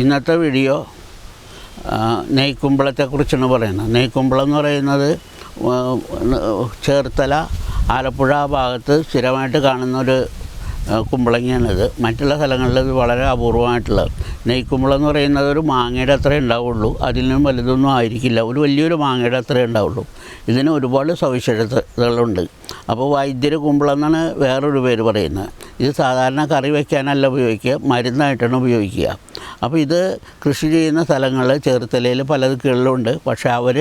ഇന്നത്തെ വീഡിയോ നെയ്ക്കുമ്പളത്തെക്കുറിച്ചാണ് പറയുന്നത്. നെയ്ക്കുമ്പളം എന്ന് പറയുന്നത് ചേർത്തല ആലപ്പുഴ ഭാഗത്ത് സ്ഥിരമായിട്ട് കാണുന്നൊരു കുമ്പളങ്ങയാണിത്. മറ്റുള്ള സ്ഥലങ്ങളിൽ ഇത് വളരെ അപൂർവമായിട്ടുള്ളത് നെയ്ക്കുമ്പളം എന്ന് പറയുന്നത് ഒരു മാങ്ങയുടെ അത്രേ ഉണ്ടാവുള്ളൂ. നിന്നും വലുതൊന്നും ആയിരിക്കില്ല. ഒരു വലിയൊരു മാങ്ങയുടെ അത്രേ ഉണ്ടാവുള്ളൂ. ഇതിന് ഒരുപാട് സവിശേഷതകളുണ്ട്. അപ്പോൾ വൈദ്യര് കുമ്പളം എന്നാണ് വേറൊരു പേര് പറയുന്നത്. ഇത് സാധാരണ കറി വയ്ക്കാനല്ല ഉപയോഗിക്കുക മരുന്നായിട്ടാണ് ഉപയോഗിക്കുക. അപ്പോൾ ഇത് കൃഷി ചെയ്യുന്ന സ്ഥലങ്ങൾ ചേർത്തലയിൽ പല ദിക്കുകളിലുണ്ട് പക്ഷേ അവർ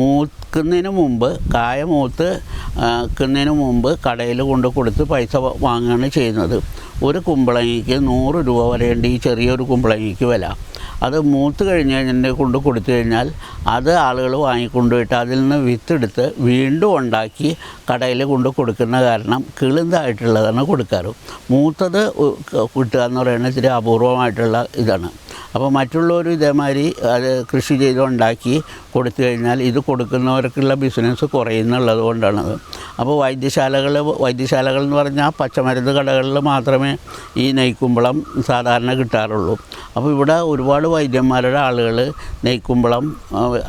മൂക്കുന്നതിന് മുമ്പ് കായ മൂത്ത് ക്കുന്നതിന് മുമ്പ് കടയിൽ കൊണ്ട് കൊടുത്ത് പൈസ വാങ്ങുകയാണ് ചെയ്യുന്നത്. ഒരു കുമ്പളങ്ങിക്ക് നൂറ് രൂപ വരെയുണ്ട് ഈ ചെറിയൊരു കുമ്പളങ്ങിക്ക് വില. അത് മൂത്ത് കഴിഞ്ഞ് കഴിഞ്ഞിട്ട് കൊണ്ട് കൊടുത്തു കഴിഞ്ഞാൽ അത് ആളുകൾ വാങ്ങിക്കൊണ്ടുപോയിട്ട് അതിൽ നിന്ന് വിത്തെടുത്ത് വീണ്ടും ഉണ്ടാക്കി കടയിൽ കൊണ്ട് കൊടുക്കുന്ന കാരണം കിളിന്തായിട്ടുള്ളതാണ് കൊടുക്കാറ്. മൂത്തത് കിട്ടുക എന്ന് പറയുന്നത് ഇത്തിരി അപൂർവമായിട്ടുള്ള ഇതാണ്. അപ്പോൾ മറ്റുള്ളവർ ഇതേമാതിരി അത് കൃഷി ചെയ്ത് ഉണ്ടാക്കി കൊടുത്തു കഴിഞ്ഞാൽ ഇത് കൊടുക്കുന്നവർക്കുള്ള ബിസിനസ് കുറയുന്നുള്ളത് കൊണ്ടാണത് അപ്പോൾ വൈദ്യശാലകൾ വൈദ്യശാലകൾ എന്ന് പറഞ്ഞാൽ പച്ചമരുന്ന് കടകളിൽ മാത്രമേ ഈ നെയ്ക്കുമ്പളം സാധാരണ കിട്ടാറുള്ളൂ. അപ്പോൾ ഇവിടെ ഒരുപാട് വൈദ്യന്മാരുടെ ആളുകൾ നെയ്ക്കുമ്പളം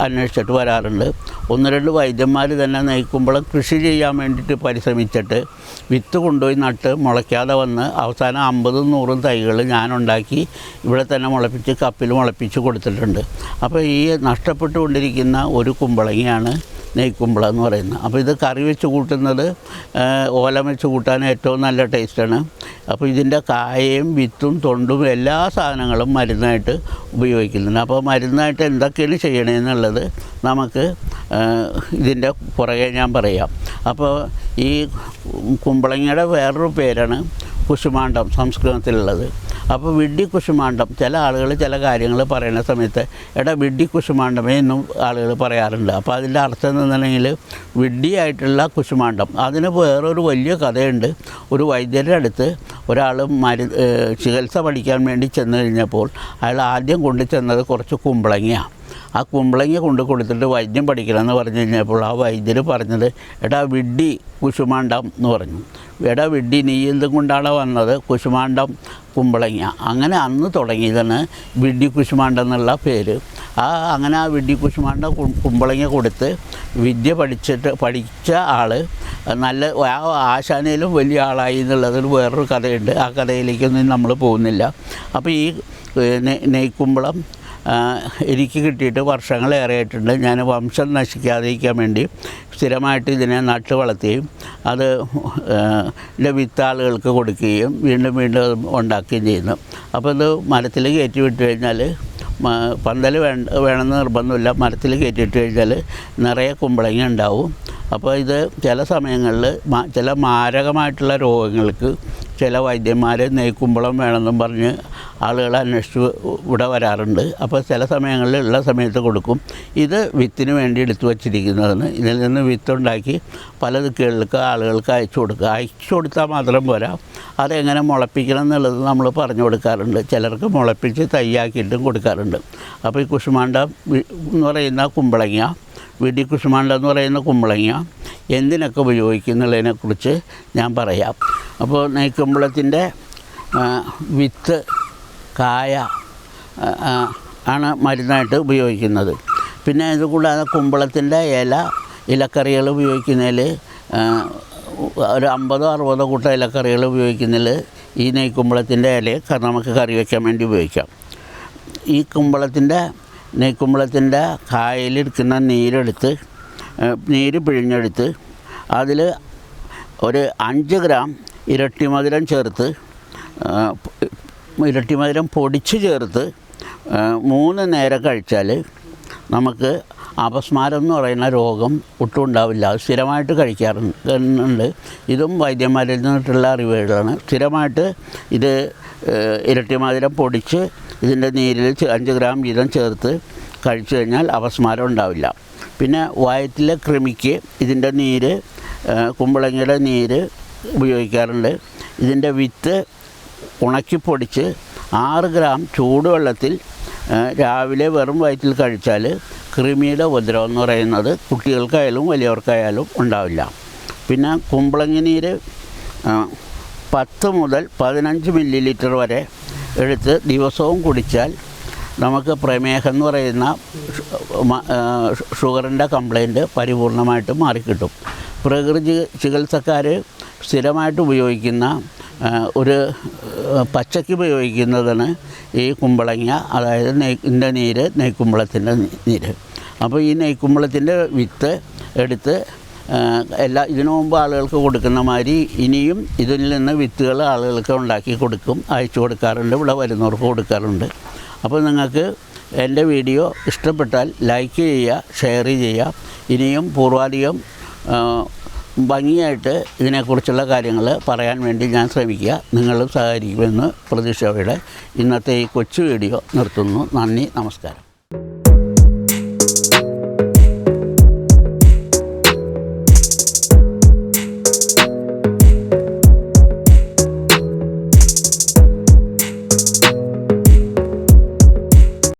അന്വേഷിച്ചിട്ട് വരാറുണ്ട്. ഒന്ന് രണ്ട് വൈദ്യന്മാർ തന്നെ നെയ്ക്കുമ്പളം കൃഷി ചെയ്യാൻ വേണ്ടിയിട്ട് പരിശ്രമിച്ചിട്ട് വിത്ത് കൊണ്ടുപോയി നട്ട് മുളയ്ക്കാതെ വന്ന് അവസാനം അമ്പതും നൂറും തൈകൾ ഞാനുണ്ടാക്കി ഇവിടെ തന്നെ മുളപ്പിച്ച് കപ്പിൽ മുളപ്പിച്ച് കൊടുത്തിട്ടുണ്ട്. അപ്പോൾ ഈ നഷ്ടപ്പെട്ടുകൊണ്ടിരിക്കുന്ന ഒരു കുമ്പളങ്ങിയാണ് നെയ്ക്കുമ്പള എന്ന് പറയുന്നത്. അപ്പോൾ ഇത് കറി വെച്ച് കൂട്ടുന്നത് ഓല വെച്ച് കൂട്ടാൻ ഏറ്റവും നല്ല ടേസ്റ്റാണ്. അപ്പോൾ ഇതിന്റെ കായയും വിത്തും തൊണ്ടും എല്ലാ സാധനങ്ങളും മരുന്നായിട്ട് ഉപയോഗിക്കുന്നുണ്ട്. അപ്പോൾ മരുന്നായിട്ട് എന്തൊക്കെയാണ് ചെയ്യണമെന്നുള്ളത് നമുക്ക് ഇതിന്റെ പുറകെ ഞാൻ പറയാം. അപ്പോൾ ഈ കുമ്പളങ്ങയുടെ വേറൊരു പേരാണ് കുശുമാണ്ടം സംസ്കൃതത്തിലുള്ളത്. അപ്പോൾ വിഡ്ഢി കുശുമാണ്ഡം ചില ആളുകൾ ചില കാര്യങ്ങൾ പറയുന്ന സമയത്ത് എടാ വിഡ്ഢി കുശുമാണ്ടമേ എന്നും ആളുകൾ പറയാറുണ്ട്. അപ്പോൾ അതിന്റെ അർത്ഥം എന്നുണ്ടെങ്കിൽ വിഡ്ഢിയായിട്ടുള്ള കുശുമാണ്ഡം. അതിന് വേറൊരു വലിയ കഥയുണ്ട്. ഒരു വൈദ്യരുടെ അടുത്ത് ഒരാൾ മരു ചികിത്സ പഠിക്കാൻ വേണ്ടി ചെന്ന് കഴിഞ്ഞപ്പോൾ അയാൾ ആദ്യം കൊണ്ടു ചെന്നത് കുറച്ച് കുമ്പളങ്ങിയാണ് ആ കുമ്പളങ്ങ കൊണ്ട് കൊടുത്തിട്ട് വൈദ്യം പഠിക്കണമെന്ന് പറഞ്ഞു കഴിഞ്ഞപ്പോൾ ആ വൈദ്യർ പറഞ്ഞത് എടാ വിഡ്ഡി കുശുമാണ്ഡം എന്ന് പറഞ്ഞു. എടാ വിഡ്ഢി നീ എന്തും കൊണ്ടാണ് വന്നത്? കുശുമാണ്ടം കുമ്പളങ്ങ. അങ്ങനെ അന്ന് തുടങ്ങിയതാണ് വിഡി കുശുമാണ്ടം എന്നുള്ള പേര്. ആ അങ്ങനെ ആ വിഡി കുശുമാണ്ടം കുമ്പളങ്ങ കൊടുത്ത് വിദ്യ പഠിച്ചിട്ട് പഠിച്ച ആൾ നല്ല ആ ആശാനയിലും വലിയ ആളായി എന്നുള്ളതിൽ വേറൊരു കഥയുണ്ട്. ആ കഥയിലേക്കൊന്നും നമ്മൾ പോകുന്നില്ല. അപ്പോൾ ഈ നെയ്ക്കുമ്പളം എനിക്ക് കിട്ടിയിട്ട് വർഷങ്ങളേറെ ആയിട്ടുണ്ട് ഞാൻ വംശം നശിക്കാതിരിക്കാൻ വേണ്ടി സ്ഥിരമായിട്ട് ഇതിനെ നട്ട് വളർത്തുകയും അത് വിത്ത് ആളുകൾക്ക് കൊടുക്കുകയും വീണ്ടും വീണ്ടും ഉണ്ടാക്കുകയും ചെയ്യുന്നു. അപ്പോൾ ഇത് മരത്തിൽ കയറ്റി വിട്ട് കഴിഞ്ഞാൽ പന്തൽ വേണ്ട വേണമെന്ന് നിർബന്ധമില്ല. മരത്തിൽ കയറ്റിയിട്ട് കഴിഞ്ഞാൽ നിറയെ കുമ്പളങ്ങ ഉണ്ടാവും. അപ്പോൾ ഇത് ചില സമയങ്ങളിൽ ചില മാരകമായിട്ടുള്ള രോഗങ്ങൾക്ക് ചില വൈദ്യന്മാർ നെയ്ക്കുമ്പളം വേണമെന്നും പറഞ്ഞ് ആളുകൾ അന്വേഷിച്ച് ഇവിടെ വരാറുണ്ട്. അപ്പോൾ ചില സമയങ്ങളിൽ ഉള്ള സമയത്ത് കൊടുക്കും. ഇത് വിത്തിന് വേണ്ടി എടുത്തു വച്ചിരിക്കുന്നതാണ്. ഇതിൽ നിന്ന് വിത്തുണ്ടാക്കി പല ദിക്കുകളിലേക്ക് ആളുകൾക്ക് അയച്ചു കൊടുക്കുക. അയച്ചു കൊടുത്താൽ മാത്രം പോരാ. അതെങ്ങനെ മുളപ്പിക്കണം എന്നുള്ളത് നമ്മൾ പറഞ്ഞു കൊടുക്കാറുണ്ട്. ചിലർക്ക് മുളപ്പിച്ച് തയ്യാക്കിയിട്ടും കൊടുക്കാറുണ്ട്. അപ്പോൾ ഈ കുശുമാണ്ട വി- എന്ന് പറയുന്ന കുമ്പളങ്ങ കുശുമാണ്ട എന്ന് പറയുന്ന കുമ്പളങ്ങ എന്തിനൊക്കെ ഉപയോഗിക്കുന്നുള്ളതിനെക്കുറിച്ച് ഞാൻ പറയാം. അപ്പോൾ നെയ്ക്കുമ്പളത്തിന്റെ വിത്ത് കായ ആണ് മരുന്നായിട്ട് ഉപയോഗിക്കുന്നത്. പിന്നെ ഇത് കൂടാതെ കുമ്പളത്തിന്റെ ഇല ഇലക്കറികൾ ഉപയോഗിക്കുന്നതിൽ ഒരു അമ്പതോ അറുപതോ കൂട്ടം ഇലക്കറികൾ ഉപയോഗിക്കുന്നതിൽ ഈ നെയ്ക്കുമ്പളത്തിന്റെ ഇല നമുക്ക് കറി വയ്ക്കാൻ വേണ്ടി ഉപയോഗിക്കാം. ഈ കുമ്പളത്തിന്റെ നെയ്ക്കുമ്പളത്തിന്റെ കായലിരിക്കുന്ന നീരെടുത്ത് നീര് പിഴിഞ്ഞെടുത്ത് അതിൽ ഒരു അഞ്ച് ഗ്രാം ഇരട്ടിമധുരം ചേർത്ത് ഇരട്ടിമധുരം ഇരട്ടി മധുരം പൊടിച്ച് ചേർത്ത് മൂന്ന് നേരം കഴിച്ചാൽ നമുക്ക് അപസ്മാരം എന്ന് പറയുന്ന രോഗം ഒട്ടും ഉണ്ടാവില്ല. അത് സ്ഥിരമായിട്ട് കഴിക്കാറുണ്ട്. ഇതും വൈദ്യന്മാരിൽ നിന്നിട്ടുള്ള അറിവുകളാണ്. സ്ഥിരമായിട്ട് ഇത് ഏഹ്, ഇരട്ടി മധുരം പൊടിച്ച് ഇതിന്റെ നീരിൽ അഞ്ച് ഗ്രാം വീതം ചേർത്ത് കഴിച്ചു കഴിഞ്ഞാൽ അപസ്മാരം ഉണ്ടാവില്ല. പിന്നെ വയറ്റിലെ കൃമിക്ക് ഇതിന്റെ നീര് കുമ്പളങ്ങയുടെ നീര് ഉപയോഗിക്കാറുണ്ട്. ഇതിന്റെ വിത്ത് ഉണക്കി പൊടിച്ച് ആറ് ഗ്രാം ചൂടുവെള്ളത്തിൽ രാവിലെ വെറും വയറ്റിൽ കഴിച്ചാൽ കൃമിയുടെ ഉപദ്രവം എന്ന് പറയുന്നത് കുട്ടികൾക്കായാലും വലിയവർക്കായാലും ഉണ്ടാവില്ല. പിന്നെ കുമ്പളങ്ങ നീര് പത്ത് മുതൽ പതിനഞ്ച് മില്ലി ലിറ്റർ വരെ എടുത്ത് ദിവസവും കുടിച്ചാൽ നമുക്ക് പ്രമേഹം എന്ന് പറയുന്ന ഷുഗറിന്റെ കംപ്ലൈന്റ് പരിപൂർണമായിട്ട് മാറിക്കിട്ടും. പ്രകൃതി ചികിത്സക്കാർ സ്ഥിരമായിട്ട് ഉപയോഗിക്കുന്ന ഒരു പച്ചയ്ക്ക് ഉപയോഗിക്കുന്നതാണ് ഈ കുമ്പളങ്ങ അതായത് നെയ്ക്കിന്റെ നീര് നെയ്ക്കുമ്പളത്തിന്റെ നീര്. അപ്പോൾ ഈ നെയ്ക്കുമ്പളത്തിന്റെ വിത്ത് എടുത്ത് എല്ലാ ഇതിനു മുമ്പ് ആളുകൾക്ക് കൊടുക്കുന്ന മാതിരി ഇനിയും ഇതിൽ നിന്ന് വിത്തുകൾ ആളുകൾക്ക് ഉണ്ടാക്കി കൊടുക്കും അയച്ചു കൊടുക്കാറുണ്ട് ഇവിടെ വരുന്നവർക്ക് കൊടുക്കാറുണ്ട്. അപ്പോൾ നിങ്ങൾക്ക് എന്റെ വീഡിയോ ഇഷ്ടപ്പെട്ടാൽ ലൈക്ക് ചെയ്യുക ഷെയർ ചെയ്യുക. ഇനിയും പൂർവാധികം ഭംഗിയായിട്ട് ഇതിനെക്കുറിച്ചുള്ള കാര്യങ്ങൾ പറയാൻ വേണ്ടി ഞാൻ ശ്രമിക്കുക. നിങ്ങളും സഹകരിക്കുമെന്ന് പ്രതീക്ഷയോടെ ഇന്നത്തെ ഈ കൊച്ചു വീഡിയോ നിർത്തുന്നു. നന്ദി നമസ്കാരം.